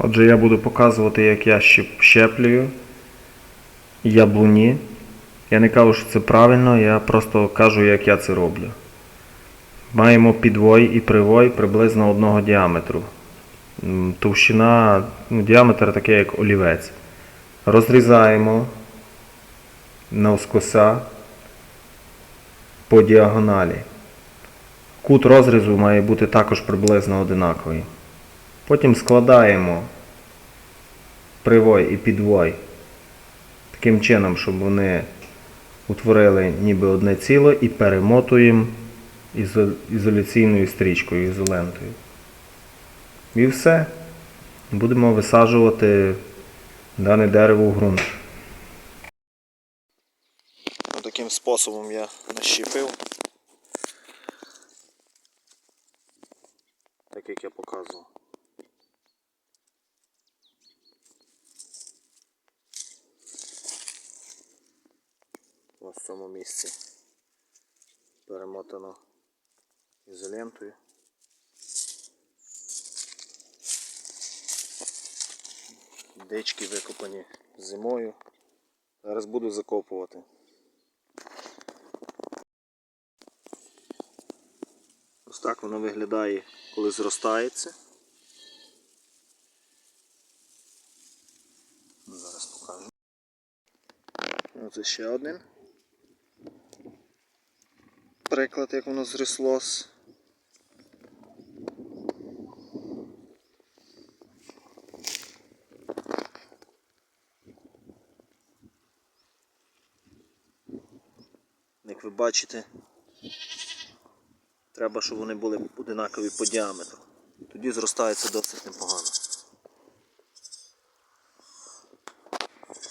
Отже, я буду показувати, як я щеплюю яблуні. Я не кажу, що це правильно, я просто кажу, як я це роблю. Маємо підвой і привой приблизно одного діаметру. Товщина, ну, діаметр такий, як олівець. Розрізаємо навскоса по діагоналі. Кут розрізу має бути також приблизно одинаковий. Потім складаємо привой і підвой таким чином, щоб вони утворили ніби одне ціле і перемотуємо ізо- ізоляційною стрічкою, ізолентою. І все. Будемо висаджувати дане дерево в ґрунт. Таким способом я нащепив. Так як я показував. Ось в цьому місці перемотано ізолентою. Дички викопані зимою. Зараз буду закопувати. Ось так воно виглядає, коли зростається. Зараз покажу. Оце ще один. Приклад, як воно зрослось. Як ви бачите, Треба, щоб вони були одинакові по діаметру. Тоді зростається досить непогано.